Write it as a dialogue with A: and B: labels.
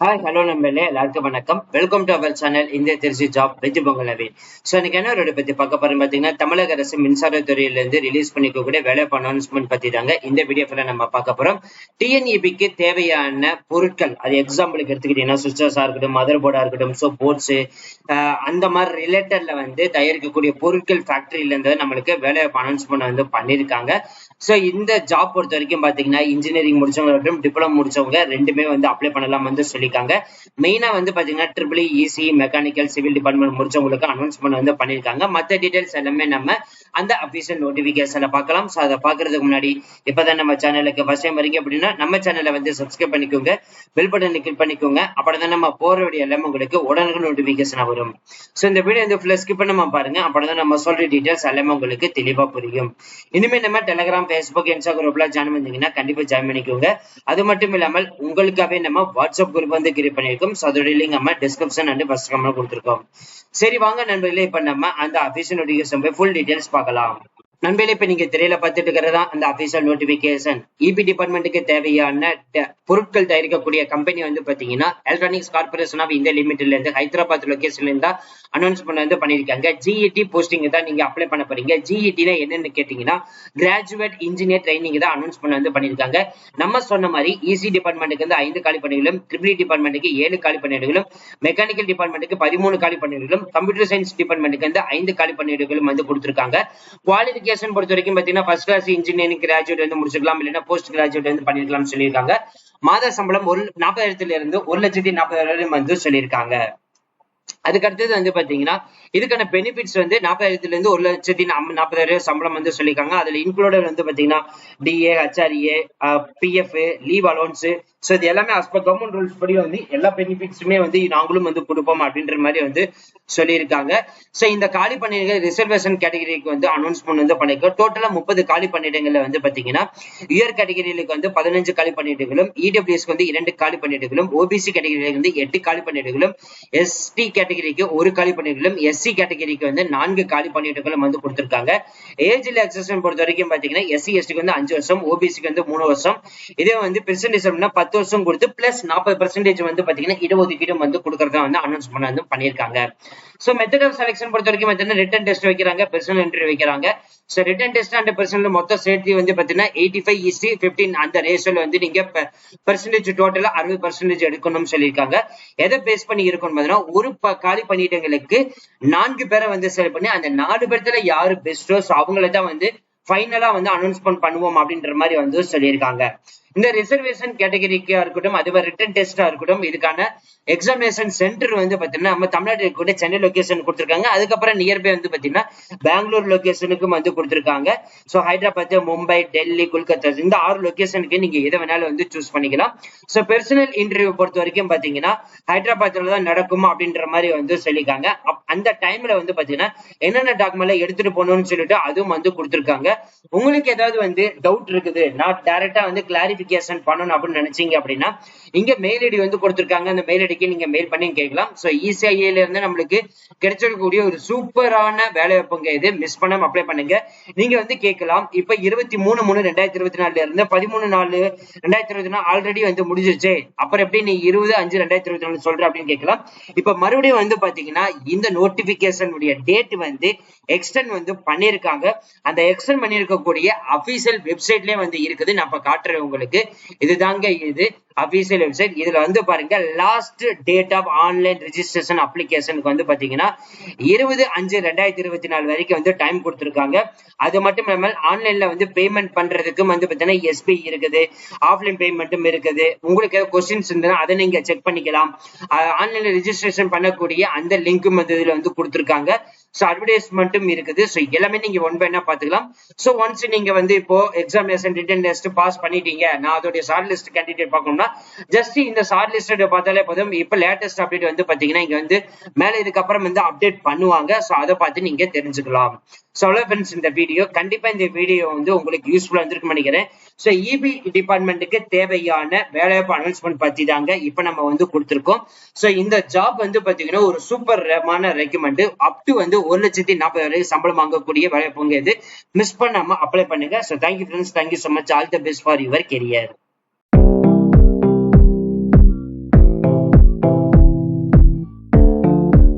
A: Hi hello நம்பளே எல்லாருக்கும் வணக்கம். வெல்கம் டு அவர் சேனல் இந்திய திருச்சி ஜாப் வித் பொங்கலவே. ஸோ இன்னைக்கு என்ன ஒரு பத்தி பார்க்க போறோம் பார்த்தீங்கன்னா தமிழக அரசு மின்சாரத்துறையிலிருந்து ரிலீஸ் பண்ணிக்கக்கூடிய வேலை அனௌன்ஸ்மெண்ட் பற்றி தாங்க இந்த வீடியோ ஃபுல்லாக நம்ம பார்க்க போறோம். டிஎன்இபிக்கு தேவையான பொருட்கள் அது எக்ஸாம்பிளுக்கு எடுத்துக்கிட்டீங்கன்னா சுவிச்சஸா இருக்கட்டும் மதர் போர்டா இருக்கட்டும் ஸோ போர்ட்ஸ் அந்த மாதிரி ரிலேட்டட்ல வந்து தயாரிக்கக்கூடிய பொருட்கள் ஃபேக்டரியில இருந்து நம்மளுக்கு வேலை அனௌன்ஸ்மெண்ட் வந்து பண்ணியிருக்காங்க. ஸோ இந்த ஜாப் பொறுத்த வரைக்கும் பாத்தீங்கன்னா இன்ஜினியரிங் முடிச்சவங்க மற்றும் டிப்ளமோ முடிச்சவங்க ரெண்டுமே வந்து அப்ளை பண்ணலாம் வந்து சொல்லியிருக்காங்க. மெயினா வந்து பாத்தீங்கன்னா triple EC mechanical civil department முடிச்சவங்களுக்கு announcement வந்து பண்ணியிருக்காங்க. மற்ற டீடைல்ஸ் எல்லாமே நம்ம அந்த அஃபீஷியல் நோட்டிஃபிகேஷனில் பார்க்கலாம். ஸோ அதை பார்க்கறதுக்கு முன்னாடி இப்பதான் நம்ம சேனலுக்கு ஃபர்ஸ்ட் டைம் வரீங்க அப்படின்னா நம்ம சேனலை வந்து சப்ஸ்கிரைப் பண்ணிக்கோங்க. பெல் பட்டனை கிளிக் பண்ணிக்கோங்க. அப்படிதான் நம்ம போற வீடியோ எல்லாமே உங்களுக்கு உடனுக்கு நோட்டிபிகேஷன் வரும். ஸோ இந்த வீடியோ வந்து ஃபுல்லாக ஸ்கிப் பண்ணாமல் பாருங்க. அப்படிதான் நம்ம சொல்ற டீட்டெயில்ஸ் எல்லாமே உங்களுக்கு தெளிவா புரியும். இனிமேல் நம்ம டெலகிராம் ஃபேஸ்புக் இன்ஸ்டா குரூப்ல ஜாயின் பண்ணீங்கன்னா கண்டிப்பா ஜாயின் பண்ணிக்கோங்க. அது மட்டும் இல்லாமல் உங்களுக்காகவே நம்ம வாட்ஸ்அப் குரூப் வந்து கிரியேட் பண்ணியிருக்கோம். ஸோ அதோட லிங்க் நம்ம டிஸ்கிரிப்ஷன் அண்ட் ஃபர்ஸ்ட் கமெண்ட் கொடுத்துருக்கோம். சரி வாங்க நண்பர்களே இப்ப நம்ம அந்த அபிஷியல் நோட்டிஃபிகேஷன் போய் ஃபுல் டீடைல்ஸ் பார்க்கலாம். நண்பர்களே இப்ப நீங்க திரையில பார்த்துட்டு இருக்கிறதா? அந்த அபிஷியல் நோட்டிபிகேஷன் இபி டிபார்ட்மெண்ட்டுக்கு தேவையான பொருட்கள் தயாரிக்கக்கூடிய கம்பெனி வந்து பாத்தீங்கன்னா எலக்ட்ரானிக்ஸ் கார்பரேஷன் ஆஃப் இந்தியா லிமிடெட்ல இருந்து ஹைதராபாத் லொகேஷன்ல இருந்தா அனௌன்ஸ்மெண்ட் வந்து பண்ணிருக்காங்க ஜிஇடி போஸ்டிங் தான் நீங்க அப்ளை பண்ண போறீங்க. ஜிஇடினா என்னன்னு கேட்டீங்கன்னா கிராஜுவேட் இன்ஜினியர் ட்ரைனிங் தான் அனௌன்ஸ்மெண்ட் வந்து பண்ணிருக்காங்க நம்ம சொன்ன மாதிரி இசி டிபார்ட்மெண்ட்டுக்கு வந்து ஐந்து காலி பணிகளும் ட்ரிபிள் டிபார்ட்மெண்ட்டுக்கு ஏழு காலி பணியிடங்களும் மெக்கானிக்கல் டிபார்ட்மெண்ட்டுக்கு பதிமூணு காலி பணியிடங்களும் கம்ப்யூட்டர் சயின்ஸ் டிபார்ட்மெண்ட்டுக்கு வந்து ஐந்து காலி பணியிடங்களும் வந்து கொடுத்திருக்காங்க. குவாலிஃபிகேஷன் பொறுத்த வரைக்கும் பாத்தீங்கன்னா ஃபர்ஸ்ட் கிளாஸ் இன்ஜினியரிங் கிராஜுவேட் வந்து முடிச்சிருக்கலாம் இல்லைன்னா போஸ்ட் கிராஜுவேட் வந்து பண்ணிருக்கலாம்னு சொல்லியிருக்காங்க. மாத சம்பளம் ஒரு நாற்பதாயிரத்துல இருந்து ஒரு லட்சத்தி நாற்பதாயிரம் வந்து சொல்லியிருக்காங்க. அதுக்கு அடுத்தது வந்து பாத்தீங்கன்னா இதுக்கான பெனிஃபிட்ஸ் வந்து நாற்பதாயிரத்துல இருந்து ஒரு லட்சத்தி நாற்பதாயிரம் சம்பளம் வந்து சொல்லியிருக்காங்க. அதுல இன்க்ளூடட் வந்து பாத்தீங்கன்னா DA HRA PF leave allowance so இது எல்லாமே அஸ் பர் கவர்மெண்ட் ரூல்ஸ் படி வந்து எல்லா பெனிஃபிட்ஸுமே வந்து நாங்களும் வந்து கொடுப்போம் அப்படின்ற மாதிரி வந்து சொல்லியிருக்காங்க. ஸோ இந்த காலி பணியிடங்கள் ரிசர்வேஷன் கேட்டகரிக்கு வந்து அனௌன்ஸ்மெண்ட் வந்து பண்ணிருக்கோம். டோட்டலா முப்பது காலி பணியிடங்கள்ல வந்து பாத்தீங்கன்னா இயர் கேட்டகரிகளுக்கு வந்து பதினஞ்சு காலி பணியிடங்களும் இடபிள்யூஎஸ்க்கு வந்து இரண்டு காலி பணியிடங்களும் ஓபிசி கேட்டகரிகளுக்கு வந்து எட்டு காலி பணியிடங்களும் எஸ்டி கேட்டகரிக்கு ஒரு காலி பணியிடங்களும் எஸ்சி கேட்டகரிக்கு வந்து நான்கு காலி பணியிடங்களும் வந்து கொடுத்திருக்காங்க. ஏஜ் ரிலாக்ஸேஷன் பொறுத்த வரைக்கும் பாத்தீங்கன்னா எஸ்சி எஸ்டிக்கு வந்து அஞ்சு வருஷம் ஓபிசிக்கு வந்து மூணு வருஷம். இதே வந்து பெர்சன்டேஜ் பத்து வருஷம் கொடுத்து பிளஸ் நாற்பது பர்சன்டேஜ் வந்து பாத்தீங்கன்னா இடஒதுக்கீடும் வந்து கொடுக்கறதா வந்து அனௌன்ஸ் பண்ண வந்து பண்ணியிருக்காங்க. சோ மெத்தட் ஆஃப் செலக்ஷன் பொறுத்த வரைக்கும் பார்த்தீங்கன்னா ரிட்டன் டெஸ்ட் வைக்கிறாங்க பெர்சனல் இன்டர்வியூ வைக்கிறாங்க. So written test and personal மொத்த சேர்த்து வந்து பாத்தீங்கன்னா எயிட்டி ஃபைவ் இஸ்டி ஃபிஃப்டீன் அந்த ரேஷியோல வந்து நீங்க பெர்சன்டேஜ் டோட்டலா அறுபது பர்சன்டேஜ் எடுக்கணும்னு சொல்லியிருக்காங்க. எதை பேஸ் பண்ணி இருக்கணும் பார்த்தீங்கன்னா ஒரு காலி பண்ணிட்டவங்களுக்கு நான்கு பேரை வந்து செலக்ட் பண்ணி அந்த நாலு பேர்த்துல யாரு பெஸ்டோ அவங்கள தான் வந்து ஃபைனலா வந்து அனௌன்ஸ்மெண்ட் பண்ணுவோம் அப்படின்ற மாதிரி வந்து சொல்லியிருக்காங்க. இந்த ரிசர்வேஷன் கேட்டகரிக்கா இருக்கட்டும் அதுவே ரிட்டன் டெஸ்டா இருக்கட்டும் இதுக்கான எக்ஸாமினேஷன் சென்டர் வந்து பாத்தீங்கன்னா நம்ம தமிழ்நாட்டில் கூட சென்னை லொகேஷன் கொடுத்துருக்காங்க. அதுக்கப்புறம் நியர்பை வந்து பாத்தீங்கன்னா பெங்களூர் லொகேஷனுக்கும் வந்து கொடுத்துருக்காங்க. ஸோ ஹைதராபாத் மும்பை டெல்லி கொல்கத்தா இந்த ஆறு லொகேஷனுக்கு நீங்க எதை வேணாலும் வந்து சூஸ் பண்ணிக்கலாம். ஸோ பெர்சனல் இன்டர்வியூ பொறுத்த வரைக்கும் பாத்தீங்கன்னா ஹைதராபாத்ல தான் நடக்குமா அப்படின்ற மாதிரி வந்து சொல்லியிருக்காங்க. அந்த டைம்ல வந்து பாத்தீங்கன்னா என்னென்ன டாக்குமெண்ட் எடுத்துட்டு போகணும்னு சொல்லிட்டு அதுவும் வந்து கொடுத்துருக்காங்க. உங்களுக்கு ஏதாவது வந்து டவுட் இருக்குது நான் டைரக்டா வந்து கிளாரிபிகேஷன் பண்ணணும் அப்படின்னு நினைச்சீங்க அப்படின்னா இங்க மெயில் ஐடி வந்து கொடுத்துருக்காங்க. அந்த மெயில் ஐடிக்கு நீங்க மெயில் பண்ணி கேட்கலாம். ஸோ இசிஐஏல இருந்து நம்மளுக்கு கிடைச்சிருக்கக்கூடிய ஒரு சூப்பரான வேலை வாய்ப்புங்க இது. மிஸ் பண்ணாம அப்ளை பண்ணுங்க. நீங்க வந்து கேட்கலாம். இப்ப இருபத்தி மூணு மூணு ரெண்டாயிரத்தி இருபத்தி நாலுல இருந்து பதிமூணு நாலு ரெண்டாயிரத்தி இருபத்தி நாலு ஆல்ரெடி வந்து முடிஞ்சிருச்சு. அப்புறம் எப்படி நீ இருபது அஞ்சு ரெண்டாயிரத்தி இருபத்தி நாலு சொல்ற அப்படின்னு கேட்கலாம். இப்ப மறுபடியும் வந்து பாத்தீங்கன்னா இந்த நோட்டிபிகேஷன் டேட் வந்து எக்ஸ்டென்ட் வந்து பண்ணிருக்காங்க அந்த எக்ஸ்டென்ட் பண்ணிருக்கக்கூடிய அபிஷியல் வெப்சைட்லயே வந்து இருக்குது. நான் இப்ப காட்டுறேன் உங்களுக்கு. இதுதாங்க இது. அபிஷியல் வெப்சைட் இதுல வந்து பாருங்க last date of online registration அப்ளிகேஷனுக்கு வந்து பாத்தீங்கன்னா இருபது அஞ்சு ரெண்டாயிரத்தி இருபத்தி நாலு வரைக்கும் வந்து டைம் கொடுத்துருக்காங்க. அது மட்டும் இல்லாமல் ஆன்லைன்ல வந்து பேமெண்ட் பண்றதுக்கும் வந்து பாத்தீங்கன்னா எஸ்பி இருக்குது. ஆஃப்லைன் பேமெண்ட்டும் இருக்குது. உங்களுக்கு ஏதாவது கொஸ்டின்ஸ் இருந்ததுன்னா அதை நீங்க செக் பண்ணிக்கலாம். ஆன்லைன்ல ரிஜிஸ்ட்ரேஷன் பண்ணக்கூடிய அந்த லிங்க்கும் வந்து இதுல வந்து கொடுத்துருக்காங்க. ஸோ அட்வர்டைஸ்மெண்ட்டும் இருக்குது. ஸோ எல்லாமே நீங்க ஒன் பை பாத்துக்கலாம் ஸோ ஒன்ஸ் நீங்க வந்து இப்போ எக்ஸாமினேஷன் ரிட்டன் டெஸ்ட் பாஸ் பண்ணிட்டீங்க. நான் அதோடைய ஷார்ட் லிஸ்ட் கேண்டிடேட் பார்க்கணும்னா ஜஸ்ட் இந்த ஷார்ட் லிஸ்ட் பார்த்தாலே போதும். இப்போ லேட்டஸ்ட் அப்டேட் வந்து பாத்தீங்கன்னா இங்க வந்து மேல இதுக்கப்புறம் வந்து அப்டேட் பண்ணுவாங்க. ஸோ அதை பார்த்து நீங்க தெரிஞ்சுக்கலாம். ஸோ அவ்வளோ ஃப்ரெண்ட்ஸ் இந்த வீடியோ கண்டிப்பா இந்த வீடியோ வந்து உங்களுக்கு யூஸ்ஃபுல்லா இருந்திருக்கும் நினைக்கிறேன். ஸோ இபி டிபார்ட்மெண்ட்டுக்கு தேவையான வேலைவாய்ப்பு அனௌன்ஸ்மெண்ட் பத்தி தாங்க இப்போ நம்ம வந்து கொடுத்துருக்கோம். ஸோ இந்த ஜாப் வந்து பாத்தீங்கன்னா ஒரு சூப்பர் ரமான ரெக்கமெண்ட் அப் டு வந்து ஒரு லட்சத்தி நாற்பது வரை சம்பளம் வாங்கக்கூடிய வேலை இது. மிஸ் பண்ணாம அப்ளை பண்ணுங்க. So thank you friends thank you so much all the best for your career